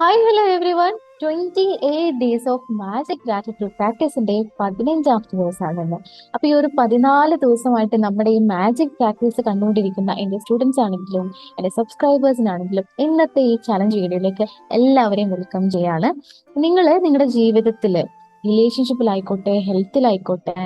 Hi hello everyone twenty eight days of magic gratitude പ്രാക്ടീസിന്റെ പതിനഞ്ചാമത്തെ ദിവസമാണ് ഇന്ന് അപ്പൊ ഈ ഒരു പതിനാല് ദിവസമായിട്ട് നമ്മുടെ ഈ മാജിക് പ്രാക്ടീസ് കണ്ടുകൊണ്ടിരിക്കുന്ന എന്റെ സ്റ്റുഡൻസ് ആണെങ്കിലും എന്റെ സബ്സ്ക്രൈബേഴ്സിനാണെങ്കിലും ഇന്നത്തെ ഈ ചലഞ്ച് വീഡിയോയിലേക്ക് എല്ലാവരെയും വെൽക്കം ചെയ്യാണ്. നിങ്ങൾ നിങ്ങളുടെ ജീവിതത്തിൽ റിലേഷൻഷിപ്പിലായിക്കോട്ടെ ഹെൽത്തിലായിക്കോട്ടെ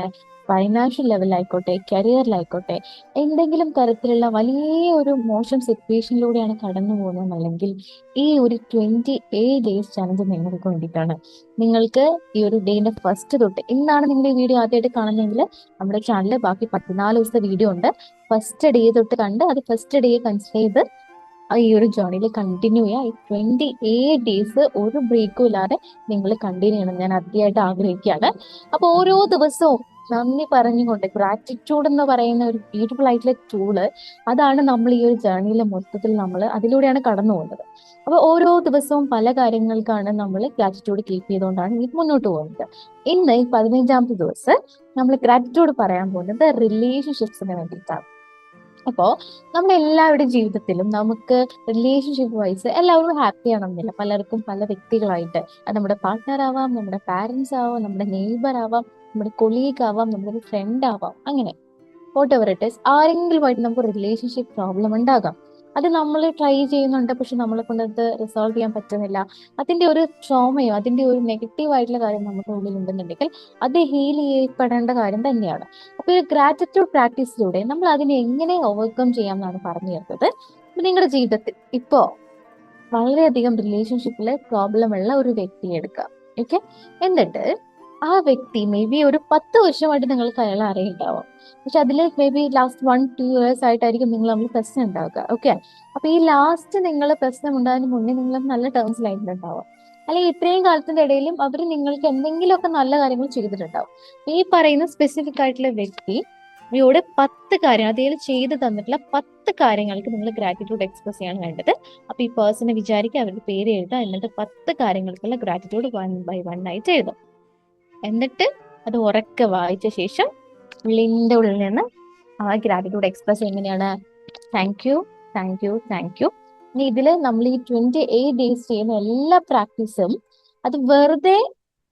ഫൈനാൻഷ്യൽ ലെവലായിക്കോട്ടെ കരിയറിലായിക്കോട്ടെ എന്തെങ്കിലും തരത്തിലുള്ള വലിയ ഒരു മോശം സിറ്റുവേഷനിലൂടെയാണ് കടന്നു പോകുന്നതെന്നല്ലെങ്കിൽ ഈ ഒരു ട്വന്റി എയ്റ്റ് ഡേയ്സ് ചലഞ്ച് നിങ്ങൾക്ക് വേണ്ടിയിട്ടാണ്. നിങ്ങൾക്ക് ഈ ഒരു ഡേന്റെ ഫസ്റ്റ് തൊട്ട് ഇന്നാണ് നിങ്ങൾ ഈ വീഡിയോ ആദ്യമായിട്ട് കാണുന്നതെങ്കിൽ നമ്മുടെ ചാനലിൽ ബാക്കി പതിനാല് ദിവസത്തെ വീഡിയോ ഉണ്ട്. ഫസ്റ്റ് ഡേ തൊട്ട് കണ്ട് അത് ഫസ്റ്റ് ഡേ കൺസിഡർ ചെയ്ത് ഈ ഒരു ജേർണിയിൽ കണ്ടിന്യൂ ചെയ്യുക ഈ ട്വന്റി എയ്റ്റ് ഡേയ്സ് ഒരു ബ്രേക്കും ഇല്ലാതെ നിങ്ങൾ കണ്ടിന്യൂ ചെയ്യണം ഞാൻ അതിയായിട്ട് ആഗ്രഹിക്കുകയാണ്. അപ്പൊ ഓരോ ദിവസവും നന്ദി പറഞ്ഞുകൊണ്ട് ഗ്രാറ്റിറ്റ്യൂഡ് എന്ന് പറയുന്ന ഒരു ബ്യൂട്ടിഫുൾ ആയിട്ടുള്ള ടൂൾ അതാണ് നമ്മൾ ഈ ഒരു ജേർണിയിൽ മൊത്തത്തിൽ നമ്മൾ അതിലൂടെയാണ് കടന്നു പോകുന്നത്. അപ്പൊ ഓരോ ദിവസവും പല കാര്യങ്ങൾക്കാണ് നമ്മൾ ഗ്രാറ്റിറ്റ്യൂഡ് കീപ്പ് ചെയ്തുകൊണ്ടാണ് ഈ മുന്നോട്ട് പോകുന്നത്. ഇന്ന് ഈ പതിനഞ്ചാമത്തെ ദിവസം നമ്മൾ ഗ്രാറ്റിറ്റ്യൂഡ് പറയാൻ പോകുന്നത് റിലേഷൻഷിപ്സിന് വേണ്ടിയിട്ടാണ്. അപ്പോ നമ്മുടെ എല്ലാവരുടെ ജീവിതത്തിലും നമുക്ക് റിലേഷൻഷിപ്പ് വൈസ് എല്ലാവരും ഹാപ്പി ആണെന്നില്ല. പലർക്കും പല വ്യക്തികളായിട്ട് അത് നമ്മുടെ പാർട്ട്ണർ ആവാം നമ്മുടെ പാരന്റ്സ് ആവാം നമ്മുടെ നെയ്ബർ ആവാം. നമ്മുടെ കൊളീഗ് ആവാം നമ്മുടെ ഫ്രണ്ട് ആവാം അങ്ങനെ. വോട്ട് എവർ ഇറ്റ് ഇസ് ആരെങ്കിലുമായിട്ട് നമുക്ക് റിലേഷൻഷിപ്പ് പ്രോബ്ലം ഉണ്ടാകാം. അത് നമ്മൾ ട്രൈ ചെയ്യുന്നുണ്ട് പക്ഷെ നമ്മളെ കൊണ്ട് അത് റിസോൾവ് ചെയ്യാൻ പറ്റുന്നില്ല. അതിന്റെ ഒരു ട്രോമയോ അതിന്റെ ഒരു നെഗറ്റീവ് ആയിട്ടുള്ള കാര്യം നമ്മുടെ ഉള്ളിൽ ഉണ്ടെന്നുണ്ടെങ്കിൽ അത് ഹീൽ ചെയ്യപ്പെടേണ്ട കാര്യം തന്നെയാണ്. അപ്പൊ ഈ ഗ്രാറ്റിറ്റ്യൂഡ് പ്രാക്ടീസിലൂടെ നമ്മൾ അതിനെ എങ്ങനെ ഓവർകം ചെയ്യാം എന്നാണ് പറഞ്ഞു തരുന്നത്. നിങ്ങളുടെ ജീവിതത്തിൽ ഇപ്പോ വളരെയധികം റിലേഷൻഷിപ്പിൽ പ്രോബ്ലം ഉള്ള ഒരു വ്യക്തിയെ എടുക്കുക ഓക്കെ എന്നിട്ട് ആ വ്യക്തി മേ ബി ഒരു പത്ത് വർഷമായിട്ട് നിങ്ങൾക്ക് അയാളെ അറിയുണ്ടാവും. പക്ഷെ അതിൽ maybe last one two years ആയിട്ടായിരിക്കും നിങ്ങൾ തമ്മിൽ പ്രശ്നം ഉണ്ടാവുക. ഓക്കെ അപ്പൊ ഈ ലാസ്റ്റ് നിങ്ങൾ പ്രശ്നം ഉണ്ടാകുന്ന മുന്നേ നിങ്ങൾ നല്ല ടേംസ് ടേംസിലായിട്ടുണ്ടാവും അല്ലെങ്കിൽ ഇത്രയും കാലത്തിന്റെ ഇടയിലും അവർ നിങ്ങൾക്ക് എന്തെങ്കിലുമൊക്കെ നല്ല കാര്യങ്ങൾ ചെയ്തിട്ടുണ്ടാവും. ഈ പറയുന്ന സ്പെസിഫിക് ആയിട്ടുള്ള വ്യക്തി ഇവിടെ പത്ത് കാര്യം അദ്ദേഹം ചെയ്തു തന്നിട്ടുള്ള പത്ത് കാര്യങ്ങൾക്ക് നിങ്ങൾ ഗ്രാറ്റിറ്റ്യൂഡ് എക്സ്പ്രസ് ചെയ്യാൻ വേണ്ടത്. അപ്പൊ ഈ പേഴ്സണെ വിചാരിക്കുക അവരുടെ പേര് എഴുതുക എന്നിട്ട് പത്ത് കാര്യങ്ങൾക്കുള്ള ഗ്രാറ്റിറ്റ്യൂഡ് വൺ ബൈ വൺ ആയിട്ട് എഴുതും എന്നിട്ട് അത് ഉറക്കെ വായിച്ച ശേഷം ഉള്ളിന്റെ ഉള്ളിൽ നിന്ന് ആ ഗ്രാറ്റിറ്റ്യൂഡ് എക്സ്പ്രസ് എങ്ങനെയാണ്? Thank you thank you thank you ഇനി ഇതിൽ നമ്മൾ ഈ ട്വന്റി എയ്റ്റ് ഡേയ്സ് ചെയ്യുന്ന എല്ലാ പ്രാക്ടീസും അത് വെറുതെ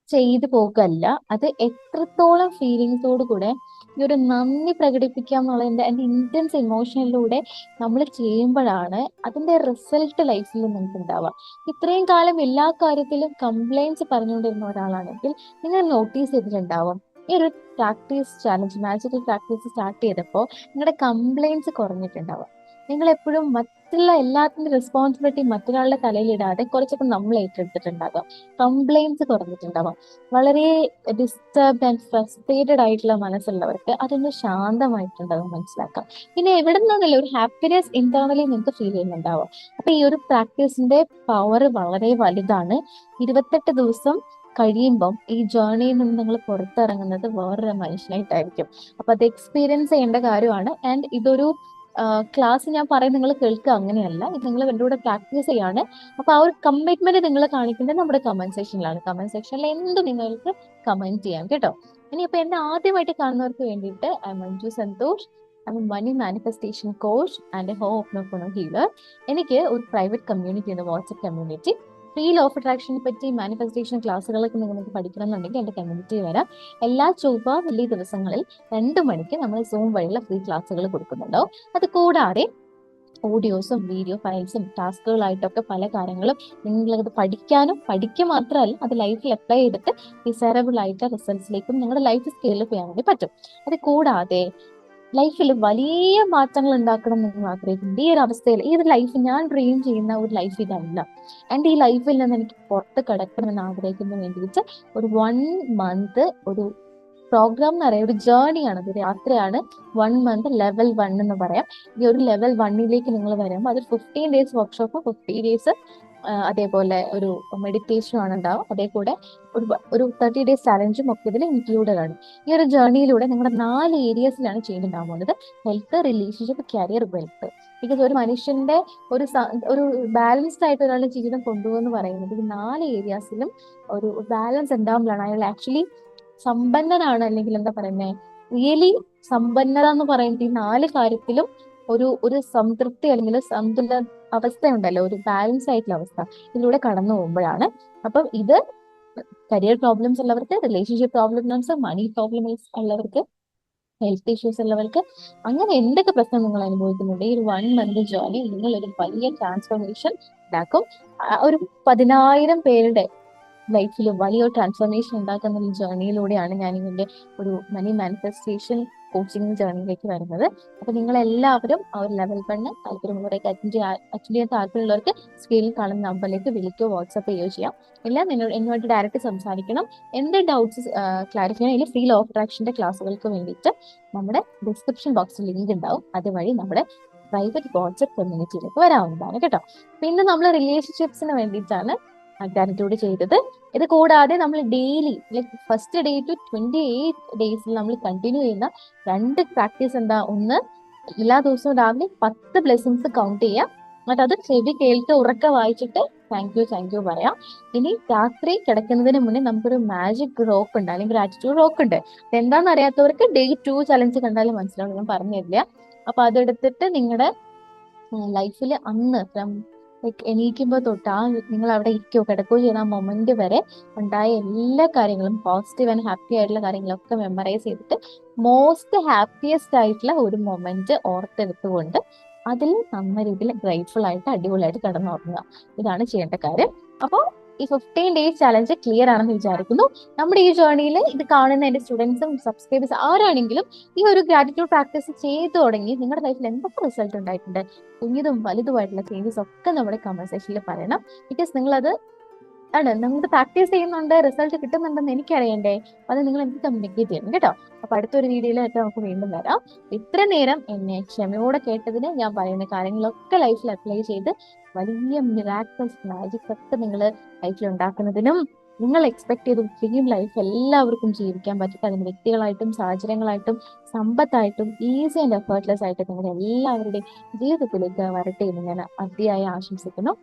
ചെയ്തു പോകല്ല. അത് എത്രത്തോളം ഫീലിങ്സോട് കൂടെ ഈ ഒരു നന്ദി പ്രകടിപ്പിക്കുക എന്നുള്ളതിന്റെ അതിന്റെ ഇന്റൻസ് ഇമോഷനിലൂടെ നമ്മൾ ചെയ്യുമ്പോഴാണ് അതിന്റെ റിസൾട്ട് ലൈഫിൽ നിങ്ങൾക്ക് ഉണ്ടാവുക ഇത്രയും കാലം എല്ലാ കാര്യത്തിലും കംപ്ലൈൻസ് പറഞ്ഞുകൊണ്ടിരുന്ന ഒരാളാണെങ്കിൽ നിങ്ങൾ നോട്ടീസ് ചെയ്തിട്ടുണ്ടാവും. ഈ ഒരു practice challenge magical practice start ചെയ്തപ്പോൾ നിങ്ങളുടെ കംപ്ലൈൻസ് കുറഞ്ഞിട്ടുണ്ടാവുക. നിങ്ങൾ എപ്പോഴും മറ്റുള്ള എല്ലാത്തിന്റെ റെസ്പോൺസിബിലിറ്റി മറ്റൊരാളുടെ തലയിലിടാതെ കുറച്ചൊക്കെ നമ്മൾ ഏറ്റെടുത്തിട്ടുണ്ടാകാം. കംപ്ലൈൻസ് കുറഞ്ഞിട്ടുണ്ടാവാം വളരെ ഡിസ്റ്റർബ് ആൻഡ് ഫ്രസ്ട്രേറ്റഡ് ആയിട്ടുള്ള മനസ്സുള്ളവർക്ക് അതൊന്ന് ശാന്തമായിട്ടുണ്ടാകും മനസ്സിലാക്കാം. പിന്നെ എവിടെ നിന്നാണല്ലോ ഒരു ഹാപ്പിനെസ് ഇന്റേണലി നിങ്ങൾക്ക് ഫീൽ ചെയ്യുന്നുണ്ടാവാം അപ്പൊ ഈ ഒരു പ്രാക്ടീസിന്റെ പവർ വളരെ വലുതാണ്. ഇരുപത്തെട്ട് ദിവസം കഴിയുമ്പം ഈ ജേർണിയിൽ നിന്ന് നിങ്ങൾ പുറത്തിറങ്ങുന്നത് വേറൊരു മനുഷ്യനായിട്ടായിരിക്കും. അപ്പൊ അത് എക്സ്പീരിയൻസ് ചെയ്യേണ്ട കാര്യമാണ്. ആൻഡ് ഇതൊരു ക്ലാസ് ഞാൻ പറയും നിങ്ങൾ കേൾക്കുക. അങ്ങനെയല്ല. ഇത് നിങ്ങൾ എന്റെ കൂടെ പ്രാക്ടീസ് ചെയ്യാണ്. അപ്പോൾ ആ ഒരു കമ്മിറ്റ്മെന്റ് നിങ്ങൾ കാണിക്കേണ്ടത് നമ്മുടെ കമന്റ് സെക്ഷനിലാണ് കമന്റ് സെക്ഷനിൽ എന്ത് നിങ്ങൾക്ക് കമന്റ് ചെയ്യാം കേട്ടോ. ഇനി ഇപ്പൊ എന്നെ ആദ്യമായിട്ട് കാണുന്നവർക്ക് വേണ്ടിയിട്ട് I Manju Santhosh I money manifestation coach and ഹോ ഓഫ് ഹീലർ എനിക്ക് ഒരു പ്രൈവറ്റ് കമ്മ്യൂണിറ്റി ഉണ്ട് WhatsApp community free law of അട്രാക്ഷനെ പറ്റി മാനിഫെസ്റ്റേഷൻ ക്ലാസ്സുകളൊക്കെ നിങ്ങൾക്ക് പഠിക്കണം എന്നുണ്ടെങ്കിൽ എന്റെ കമ്മ്യൂണിറ്റി വരാം എല്ലാ ചൊവ്വ വെള്ളി ദിവസങ്ങളിൽ രണ്ട് മണിക്ക് നമ്മൾ സൂം വഴിയുള്ള ഫ്രീ ക്ലാസ്സുകൾ കൊടുക്കുന്നുണ്ടാവും അത് കൂടാതെ ഓഡിയോസും വീഡിയോ ഫയൽസും ടാസ്കുകളായിട്ടൊക്കെ പല കാര്യങ്ങളും നിങ്ങളത് പഠിക്കാനും പഠിക്കുക മാത്രമല്ല അത് ലൈഫിൽ അപ്ലൈ ചെയ്തിട്ട് ഡിസൈറബിൾ ആയിട്ട് റിസൾട്ട്സിലേക്കും നിങ്ങളുടെ ലൈഫ് സ്കെയിലപ്പ് ചെയ്യാൻ വേണ്ടി പറ്റും. അത് കൂടാതെ ലൈഫിൽ വലിയ മാറ്റങ്ങൾ ഉണ്ടാക്കണം എന്ന് നിങ്ങൾ ആഗ്രഹിക്കുന്നത് ഈ ഒരു അവസ്ഥയിൽ ഈ ഒരു ലൈഫ് ഞാൻ ഡ്രീം ചെയ്യുന്ന ഒരു ലൈഫ് ഇതല്ല. ആൻഡ് ഈ ലൈഫിൽ നിന്ന് എനിക്ക് പുറത്ത് കിടക്കണമെന്ന് ആഗ്രഹിക്കുന്ന വേണ്ടിയിട്ട് ഒരു വൺ മന്ത് ഒരു പ്രോഗ്രാം എന്ന് പറയാം. ഒരു ജേർണിയാണ് ഒരു യാത്രയാണ് വൺ മന്ത് ലെവൽ വൺ എന്ന് പറയാം. ഈ ഒരു ലെവൽ വണ്ണിലേക്ക് നിങ്ങൾ വരുമ്പോൾ അത് fifteen days workshop fifty days അതേപോലെ ഒരു മെഡിറ്റേഷൻ ആണ് ഉണ്ടാവും അതേ കൂടെ ഒരു ഒരു തേർട്ടി ഡേയ്സ് ചലഞ്ചും ഒക്കെ ഇതിൽ ഇൻക്ലൂഡഡ് ആണ്. ഈ ഒരു ജേർണിയിലൂടെ നിങ്ങളുടെ നാല് ഏരിയസിലാണ് ചേഞ്ച് ഉണ്ടാകാൻ health relationship career wealth because ഒരു മനുഷ്യന്റെ ഒരു ഒരു ബാലൻസ്ഡ് ആയിട്ട് ഒരാളുടെ ജീവിതം കൊണ്ടുപോകുന്ന പറയുന്നത് ഈ നാല് ഏരിയാസിലും ഒരു ബാലൻസ് ഉണ്ടാകുമ്പോഴാണ് അയാൾ ആക്ച്വലി സമ്പന്നനാണ് അല്ലെങ്കിൽ എന്താ പറയുന്നത് റിയലി സമ്പന്നത എന്ന് പറയുന്നത് ഈ നാല് കാര്യത്തിലും ഒരു ഒരു സംതൃപ്തി അല്ലെങ്കിൽ സന്തുല അവസ്ഥയുണ്ടല്ലോ ഒരു ബാലൻസ് ആയിട്ടുള്ള അവസ്ഥ ഇതിലൂടെ കടന്നു പോകുമ്പോഴാണ്. അപ്പം ഇത് കരിയർ പ്രോബ്ലംസ് ഉള്ളവർക്ക് റിലേഷൻഷിപ്പ് പ്രോബ്ലംസ് മണി പ്രോബ്ലംസ് ഉള്ളവർക്ക് ഹെൽത്ത് ഇഷ്യൂസ് ഉള്ളവർക്ക് അങ്ങനെ എന്തൊക്കെ പ്രശ്നം നിങ്ങൾ അനുഭവിക്കുന്നുണ്ട്? ഈ ഒരു വൺ മന്ത് ജോലി നിങ്ങൾ ഒരു വലിയ ട്രാൻസ്ഫോർമേഷൻ ഉണ്ടാക്കും. ഒരു പതിനായിരം പേരുടെ ലൈഫിൽ വലിയൊരു ട്രാൻസ്ഫോർമേഷൻ ഉണ്ടാക്കുന്ന ഒരു ജേർണിയിലൂടെയാണ് ഞാൻ ഇതിന്റെ ഒരു മണി മാനിഫെസ്റ്റേഷൻ കോച്ചിങ് ജേർണിയിലേക്ക് വരുന്നത്. അപ്പൊ നിങ്ങൾ എല്ലാവരും ആ ഒരു ലെവൽ പണ്ണ് താല്പര്യമുള്ളവരൊക്കെ അറ്റൻഡ് ചെയ്യാൻ അറ്റൻഡ് ചെയ്യാൻ താല്പര്യമുള്ളവർക്ക് സ്ക്രീനിൽ കാണുന്ന നമ്പറിലേക്ക് വിളിക്കുകയോ വാട്സപ്പ് ചെയ്യുകയോ ചെയ്യാം. ഇല്ല നിന്നോട് എന്നോട് ഡയറക്റ്റ് സംസാരിക്കണം. എന്ത് ഡൗട്ട്സ് ക്ലാരിഫൈ ചെയ്യണം. ഫ്രീ ലോ ഓഫ് അട്രാക്ഷന്റെ ക്ലാസ്സുകൾക്ക് വേണ്ടിയിട്ട് നമ്മുടെ ഡിസ്ക്രിപ്ഷൻ ബോക്സിൽ ലിങ്ക് ഉണ്ടാവും. അതുവഴി നമ്മുടെ പ്രൈവറ്റ് വാട്സപ്പ് കമ്മ്യൂണിറ്റിയിലേക്ക് വരാവുന്നതാണ് കേട്ടോ. പിന്നെ നമ്മൾ റിലേഷൻഷിപ്സിന് വേണ്ടിയിട്ടാണ് ഗ്രാറ്റിറ്റ്യൂഡ് ചെയ്തത്. ഇത് കൂടാതെ നമ്മൾ daily like first day to twenty eight ഡേയ്സിൽ നമ്മൾ കണ്ടിന്യൂ ചെയ്യുന്ന രണ്ട് പ്രാക്ടീസ് എന്താ? ഒന്ന് എല്ലാ ദിവസവും രാവിലെ പത്ത് ബ്ലെസ്സിങ്സ് കൗണ്ട് ചെയ്യാം എന്നിട്ട് അത് ചെവി കേൾത്ത് ഉറക്കെ വായിച്ചിട്ട് താങ്ക് യു താങ്ക് യു പറയാം. ഇനി രാത്രി കിടക്കുന്നതിന് മുന്നേ നമുക്കൊരു മാജിക് റോക്ക് ഉണ്ട് അല്ലെങ്കിൽ ഗ്രാറ്റിറ്റ്യൂഡ് റോക്ക് ഉണ്ട്. എന്താണെന്ന് അറിയാത്തവർക്ക് ഡേ ടു ചലഞ്ച് കണ്ടാലും മനസ്സിലാവും ഞാൻ പറഞ്ഞു തരില്ല അപ്പൊ അതെടുത്തിട്ട് നിങ്ങളുടെ ലൈഫിൽ അന്ന് ലൈക്ക് എണീക്കുമ്പോൾ തൊട്ട് ആ നിങ്ങൾ അവിടെ ഇരിക്കുകയോ കിടക്കുകയോ ചെയ്യുന്ന ആ മൊമെന്റ് വരെ ഉണ്ടായ എല്ലാ കാര്യങ്ങളും പോസിറ്റീവ് ആൻഡ് ഹാപ്പി ആയിട്ടുള്ള കാര്യങ്ങളൊക്കെ മെമ്മറൈസ് ചെയ്തിട്ട് മോസ്റ്റ് ഹാപ്പിയസ്റ്റ് ആയിട്ടുള്ള ഒരു മൊമെന്റ് ഓർത്തെടുത്തുകൊണ്ട് അതിൽ നല്ല രീതിയിൽ ഗ്രേറ്റ്ഫുൾ ആയിട്ട് അടിപൊളിയായിട്ട് കിടന്നുറങ്ങുക. ഇതാണ് ചെയ്യേണ്ട കാര്യം. അപ്പോൾ ഈ ഫിഫ്റ്റീൻ ഡേയ്സ് ചലഞ്ച് ക്ലിയർ ആണെന്ന് വിചാരിക്കുന്നു. നമ്മുടെ ഈ ജേർണിയിൽ ഇത് കാണുന്ന എന്റെ സ്റ്റുഡൻസും സബ്സ്ക്രൈബേഴ്സ് ആരാണെങ്കിലും ഈ ഒരു ഗ്രാറ്റിറ്റ്യൂഡ് പ്രാക്ടീസ് ചെയ്തു തുടങ്ങി നിങ്ങളുടെ ലൈഫിൽ എന്തൊക്കെ റിസൾട്ട് ഉണ്ടായിട്ടുണ്ട്? കുഞ്ഞതും വലുതുമായിട്ടുള്ള ചേഞ്ചസ് ഒക്കെ നമ്മുടെ കമന്റ് സെക്ഷനിൽ പറയണം. ബിക്കോസ് നിങ്ങളത് ആണ് നിങ്ങൾ പ്രാക്ടീസ് ചെയ്യുന്നുണ്ട് റിസൾട്ട് കിട്ടുന്നുണ്ടെന്ന് എനിക്കറിയണ്ടേ അത് നിങ്ങൾ എനിക്ക് കമ്മ്യൂണിക്കേറ്റ് ചെയ്യണം കേട്ടോ? അപ്പൊ അടുത്തൊരു വീഡിയോയിലായിട്ട് നമുക്ക് വീണ്ടും വരാം. ഇത്ര നേരം എന്നെ ക്ഷമയോടെ കേട്ടതിന് ഞാൻ പറയുന്ന കാര്യങ്ങളൊക്കെ ലൈഫിൽ അപ്ലൈ ചെയ്ത് വലിയ മിറാക്കിൾസ് മാജിക്സ് ഒക്കെ നിങ്ങൾ ലൈഫിൽ ഉണ്ടാക്കുന്നതിനും നിങ്ങൾ എക്സ്പെക്ട് ചെയ്ത ഡ്രീം ലൈഫ് എല്ലാവർക്കും ജീവിക്കാൻ പറ്റും അതിന് വ്യക്തികളായിട്ടും സാഹചര്യങ്ങളായിട്ടും സമ്പത്തായിട്ടും ഈസി ആൻഡ് എഫേർട്ട്ലെസ് ആയിട്ട് നിങ്ങൾ എല്ലാവരുടെയും ജീവിതത്തിലേക്ക് വരട്ടെ എന്ന് ഞാൻ അതിയായി ആശംസിക്കുന്നു.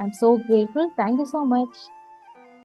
I'm so grateful thank you so much